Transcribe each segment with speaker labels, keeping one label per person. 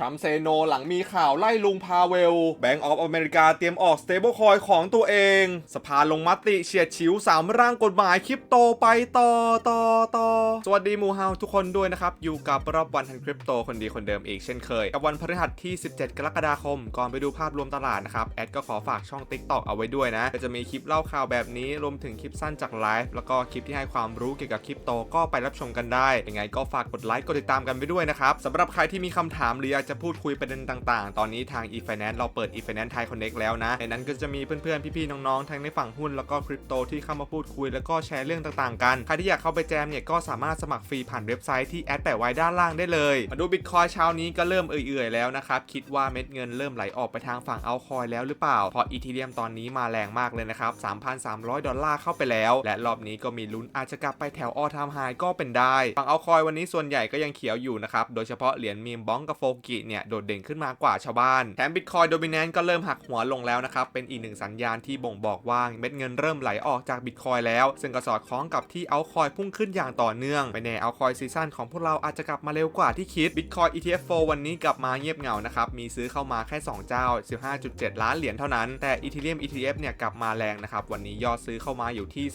Speaker 1: ทรัมป์เซโนหลังมีข่าวไล่ลุงพาเวล แบงก์ออฟอเมริกาเตรียมออกสเตเบิลคอยของตัวเอง สภาลงมติเฉียดฉิว 3 ร่างกฎหมายคริปโตไปต่อต่อต่อสวัสดีมูฮาทุกคนด้วยนะครับ อยู่กับรอบวันทันคริปโตคนดีคนเดิมอีกเช่นเคย กับวันพฤหัสที่ 17 กรกฎาคม ก่อนไปดูภาพรวมตลาดนะครับ แอดก็ขอฝากช่อง TikTok เอาไว้ด้วยนะก็จะมีคลิปเล่าข่าวแบบนี้รวมถึงคลิปสั้นจากไลฟ์แล้วก็คลิปที่ให้ความรู้เกี่ยวกับคริปโตก็ไปรับชมกันได้ยังไงก็ฝากกดไลค์กดติดตามกันไปด้วยนะครับสำหรับใครที่มีคำถามหรืออจะพูดคุยประเด็นต่างๆ ตอนนี้ทาง e-finance เราเปิด e-finance Thai Connect แล้วนะ ในนั้นก็จะมีเพื่อนๆ พี่ๆ น้องๆ ทั้งในฝั่งหุ้นแล้วก็คริปโตที่เข้ามาพูดคุยแล้วก็แชร์เรื่องต่างๆ กัน ใครที่อยากเข้าไปแจมเนี่ยก็สามารถสมัครฟรีผ่านเว็บไซต์ที่แอดแปะไว้ด้านล่างได้เลย มาดูบิตคอยเช้านี้ก็เริ่มเอื่อยๆ แล้วนะครับ คิดว่าเม็ดเงินเริ่มไหลออกไปทางฝั่งเอาคอยแล้วหรือเปล่าเพราะอีทีเรียมตอนนี้มาแรงมากเลยนะครับ 3,300 ดอลลาร์เข้าไปแล้ว และรอบนี้ก็มีลุ้นอาจจะกลับไปแถวออทามไฮก็เป็นได้ ฝั่งเอาคอยวันนี้ส่วนใหญ่ก็ยังเขียวอยู่นะครับ โดยเฉพาะเหรียญมีมบ้องกับโฟกิเนี่ยโดดเด่นขึ้นมากว่าชาวบ้าน แถมบิตคอยโดมิเนนต์ก็เริ่มหักหัวลงแล้วนะครับ เป็นอีกหนึ่งสัญญาณที่บ่งบอกว่าเม็ดเงินเริ่มไหลออกจากบิตคอยแล้ว ซึ่งก็สอดคล้องกับที่เอาคอยพุ่งขึ้นอย่างต่อเนื่องไม่แน่เอาคอยซีซั่นของพวกเราอาจจะกลับมาเร็วกว่าที่คิด Bitcoin ETF 4 วันนี้กลับมาเงียบเหงานะครับ มีซื้อเข้ามาแค่ 2 เจ้า 15.7 ล้านเหรียญเท่านั้น แต่ Ethereum ETF เนี่ยกลับมาแรงนะครับ วันนี้ยอดซื้อเข้ามาอยู่ที่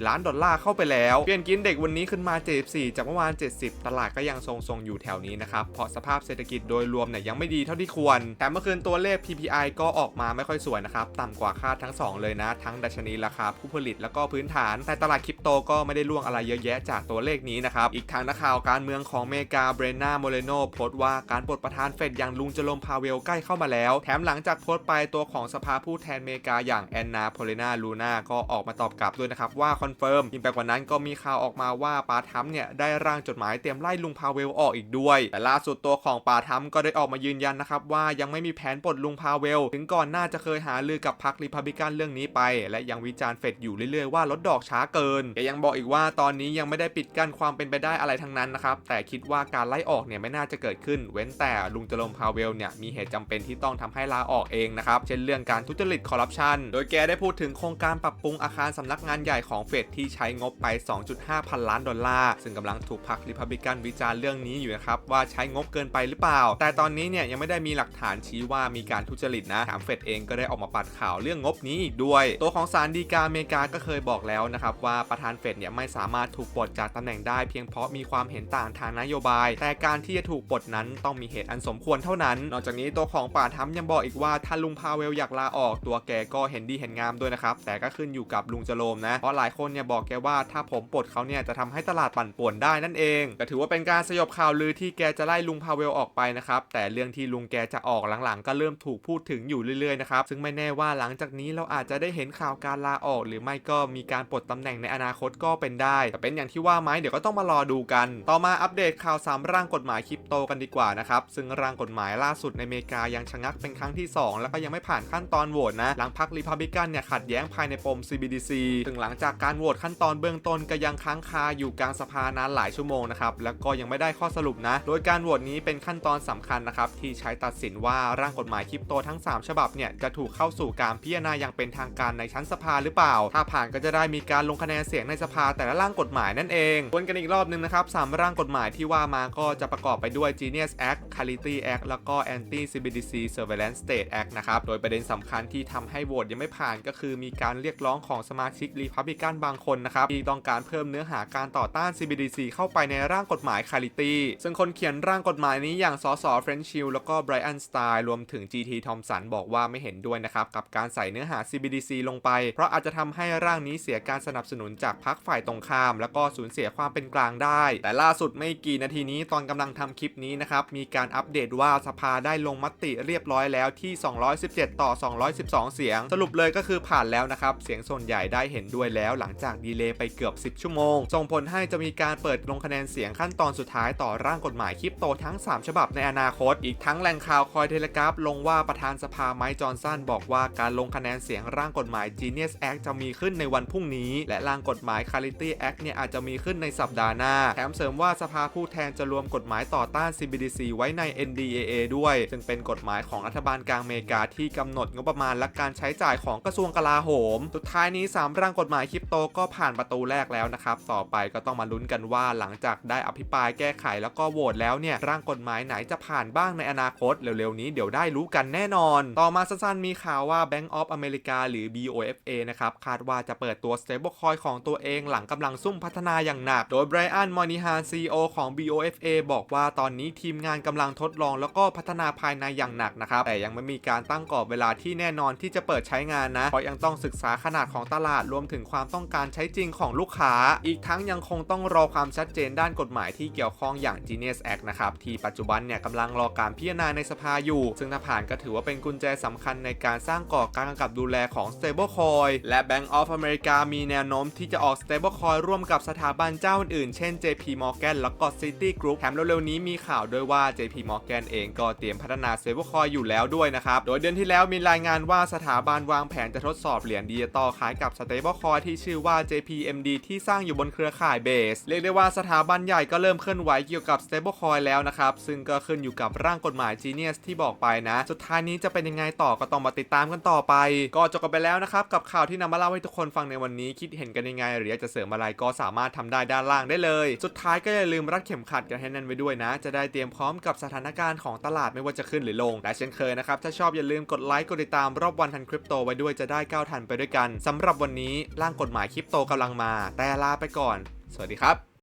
Speaker 1: 227.4 ล้านดอลลาร์เข้าไปแล้ว เปลี่ยนกินเด็กวันนี้ขึ้นมา 74 จากเมื่อวาน 70 ตลาดก็ยังทรงๆอยู่แถวนี้นะครับ เพราะสภาพเศรษฐกิจโดยรวมเนี่ยยังไม่ดีเท่าที่ควร แต่เมื่อคืนตัวเลข PPI ก็ออกมาไม่ค่อยสวยนะครับ ต่ำกว่าคาดทั้ง 2 เลยนะ ทั้งดัชนีราคาผู้ผลิตแล้วก็พื้นฐาน แต่ตลาดคริปโตก็ไม่ได้ล่วงอะไรเยอะแยะจากตัวเลขนี้นะครับ อีกทางนักข่าวการเมืองของเมกาเบรนาโมเลโนโพสต์ว่าการปลดประธานเฟดอย่างลุงจโรมพาเวลใกล้เข้ามาแล้ว แถมหลังจากโพสต์ไปตัวของสภาผู้แทนเมกาอย่างแอนนาโพเลนาลูนาก็ออกมาตอบกลับด้วยนะครับว่าคอนเฟิร์มยิ่งไปกว่านั้นก็มีข่าวออกมาว่าปาทัมเนี่ยได้ร่างจดหมายเตรียมไล่ลุงพาเวลออกอีกด้วย แต่ล่าสุดตัวของป่าทัมก็ได้ออกมายืนยันนะครับว่ายังไม่มีแผนปลดลุงพาเวล ถึงก่อนหน้าจะเคยหาลือกับพรรคริพับลิกันเรื่องนี้ไป และยังวิจารณ์เฟดอยู่เรื่อยๆว่าลดดอกช้าเกินแกยังบอกอีกว่าตอนนี้ยังไม่ได้ปิดกั้นความเป็นไปได้อะไรทั้งนั้นนะครับแต่คิดว่าการไล่ออกเนี่ยไม่น่าจะเกิดขึ้น เว้นแต่ลุงจโรมพาเวลเนี่ยมีเหตุจำเป็นที่ต้องทำให้ลาออกเองนะครับเช่นเรื่องการทุจริตคอร์รัปชันโดยแกได้พูดถึงโครงการปรับปรุงอาคารสำนักงานใหญ่ของเฟดที่ใช้งบไป 2.5 พันล้านดอลลาร์ซึ่งกำลังถูกพรรคริพับลิกันวิจารณ์เรื่องนี้อยู่นะครับว่าใช้งบเกินไปหรือเปล่า แต่ตอนนี้เนี่ยยังไม่ได้มีหลักฐานชี้ว่ามีการทุจริตนะแถมเฟดเองก็ได้ออกมาปัดข่าวเรื่องงบนี้อีกด้วย ตัวของศาลฎีกาอเมริกาก็เคยบอกแล้วนะครับว่าประธานเฟดเนี่ยไม่สามารถถูกปลดจากตำแหน่งได้เพียงเพราะมีความเห็นต่างทางนโยบาย แต่การที่จะถูกปลดนั้นต้องมีเหตุอันสมควรเท่านั้น นอกจากนี้ตัวของป่าทัมยังบอกอีกว่าถ้าลุงพาเวลอยากลาออกตัวแกก็เห็นดีเห็นงามด้วยนะครับแต่ก็ขึ้นอยู่กับลุงจโรมนะเพราะหลายคนเนี่ยบอกแกว่าถ้าผมปลดเขาเนี่ยจะทำให้ตลาดปั่นป่วนได้นั่นเองก็ถือว่าเป็นการสยบข่าวลือที่แกจะไล่ลุงพาเวลออกไปนะครับ แต่เรื่องที่ลุงแกจะออกหลังๆ ก็เริ่มถูกพูดถึงอยู่เรื่อยๆนะครับ ซึ่งไม่แน่ว่าหลังจากนี้เราอาจจะได้เห็นข่าวการลาออก หรือไม่ก็มีการปลดตำแหน่งในอนาคตก็เป็นได้แต่เป็นอย่างที่ว่าไหมเดี๋ยวก็ต้องมารอดูกัน ต่อมาอัปเดตข่าวสามร่างกฎหมายคริปโตกันดีกว่านะครับซึ่งร่างกฎหมายล่าสุดในอเมริกายังชะงักเป็นครั้งที่ 2 แล้วก็ยังไม่ผ่านขั้นตอนโหวตนะหลังพรรครีพับลิกันเนี่ยขัดแย้งภายในปม CBDC ซึ่งหลังจากการโหวตขั้นตอนเบื้องต้นก็ยังค้างคาอยู่กลางสภานานหลายชั่วโมงนะครับแล้วก็ยังไม่ได้ข้อสรุปนะ โดยการโหวตนี้เป็นขั้นตอนสำคัญนะครับที่ใช้ตัดสินว่าร่างกฎหมายคริปโตทั้ง 3 ฉบับเนี่ยจะถูกเข้าสู่การพิจารณาอย่างเป็นทางการในชั้นสภาหรือเปล่า ถ้าผ่านก็จะได้มีการลงคะแนนเสียงในสภาแต่ละร่างกฎหมายนั่นเองวนกันอีกรอบนึงนะครับสามร่างกฎหมายที่ว่ามาก็จะประกอบไปด้วย Genius Act Clarity Act แล้วก็ Anti CBDC Surveillance State Act นะครับ โดยประเด็นสำคัญที่ทำให้โหวตยังไม่ผ่านก็คือมีการเรียกร้องของสมาชิกรีพับลิกันบางคนนะครับที่ต้องการเพิ่มเนื้อหาการต่อต้าน CBDC เข้าไปในร่างกฎหมาย Clarity ซึ่งคนเขียนร่างกฎหมายนี้อย่างสสเฟรนชิลแล้วก็ไบรอันสไตล์รวมถึง GT ทอมสันบอกว่าไม่เห็นด้วยนะครับ กับการใส่เนื้อหา CBDC ลงไป เพราะอาจจะทำให้ร่างนี้เสียการสนับสนุนจากพรรคฝ่ายตรงข้าม แล้วก็สูญเสียความเป็นกลางได้ แต่ล่าสุดไม่กี่นาทีนี้ตอนกำลังทำคลิปนี้นะครับ มีการอัปเดตว่าสภาได้ลงมติเรียบร้อยแล้วที่ 217 ต่อ 212 เสียง สรุปเลยก็คือผ่านแล้วนะครับ เสียงส่วนใหญ่ได้เห็นด้วยแล้ว หลังจากดีเลย์ไปเกือบ 10 ชั่วโมง ส่งผลให้จะมีการเปิดลงคะแนนเสียงขั้นตอนสุดท้ายต่อร่างกฎหมายคริปโตทั้ง3 ฉบับในอนาคต อีกทั้งแหล่งข่าวคอยเทเลกราฟลงว่าประธานสภาไมค์จอห์นสันบอกว่าการลงคะแนนเสียงร่างกฎหมาย Genius Act จะมีขึ้นในวันพรุ่งนี้ และร่างกฎหมาย Clarity Act เนี่ยอาจจะมีขึ้นในสัปดาห์หน้า แถมเสริมว่าสภาผู้แทนจะรวมกฎหมายต่อต้าน CBDC ไว้ใน NDAA ด้วย ซึ่งเป็นกฎหมายของรัฐบาลกลางอเมริกาที่กำหนดงบประมาณและการใช้จ่ายของกระทรวงกลาโหม สุดท้ายนี้ 3 ร่างกฎหมายคริปโตก็ผ่านประตูแรกแล้วนะครับ ต่อไปก็ต้องมาลุ้นกันว่าหลังจากได้อภิปรายแก้ไขแล้วก็โหวตแล้วเนี่ยร่างกฎฎหมายไหนจะผ่านบ้างในอนาคตเร็วๆนี้เดี๋ยวได้รู้กันแน่นอน ต่อมาสั้นๆมีข่าวว่า Bank of America หรือ BOFA นะครับ คาดว่าจะเปิดตัว stablecoin ของตัวเองหลังกำลังซุ่มพัฒนาอย่างหนัก โดย Brian Monihan CEO ของ BOFA บอกว่าตอนนี้ทีมงานกำลังทดลองแล้วก็พัฒนาภายในอย่างหนักนะครับ แต่ยังไม่มีการตั้งกรอบเวลาที่แน่นอนที่จะเปิดใช้งานนะ เพราะยังต้องศึกษาขนาดของตลาดรวมถึงความต้องการใช้จริงของลูกค้า อีกทั้งยังคงต้องรอความชัดเจนด้านกฎหมายที่เกี่ยวข้องอย่าง Genius Act นะครับที่ปัจจุบันเนี่ยกำลังรอการพิจารณาในสภาอยู่ ซึ่งถ้าผ่านก็ถือว่าเป็นกุญแจสำคัญในการสร้างกรอบการกำกับดูแลของ stablecoin และ Bank of America มีแนวโน้มที่จะออก stablecoin ร่วมกับสถาบันเจ้าอื่นๆ เช่น JP Morgan แล้วก็ City Group แถมเร็วๆนี้มีข่าวด้วยว่า JP Morgan เองก็เตรียมพัฒนา stablecoin อยู่แล้วด้วยนะครับ โดยเดือนที่แล้วมีรายงานว่าสถาบันวางแผนจะทดสอบเหรียญดิจิตอลคล้ายกับ stablecoin ที่ชื่อว่า JPMD ที่สร้างอยู่บนเครือข่าย Base เรียกได้ว่าสถาบันใหญ่ก็เริ่มเคลื่อนไหวเกี่ยวกับ stablecoin แล้วนะครับซึ่งก็ขึ้นอยู่กับร่างกฎหมาย Genius ที่บอกไปนะ สุดท้ายนี้จะเป็นยังไงต่อก็ต้องมาติดตามกันต่อไป ก็จบกันไปแล้วนะครับกับข่าวที่นำมาเล่าให้ทุกคนฟังในวันนี้คิดเห็นกันยังไง หรืออยากจะเสริมอะไรก็สามารถทำได้ด้านล่างได้เลย สุดท้ายก็อย่าลืมรัดเข็มขัดกันให้แน่นไว้ด้วยนะ จะได้เตรียมพร้อมกับสถานการณ์ของตลาดไม่ว่าจะขึ้นหรือลงและเช่นเคยนะครับถ้าชอบอย่าลืมกดไลค์กดติดตามรอบวันทันคริปโตไว้ด้วยจะได้ก้าวทันไปด้วยกันสำหรับวันนี้ร่างกฎหมายคริปโตกำลังมา แต่ลาไปก่อน สวัสดีครับ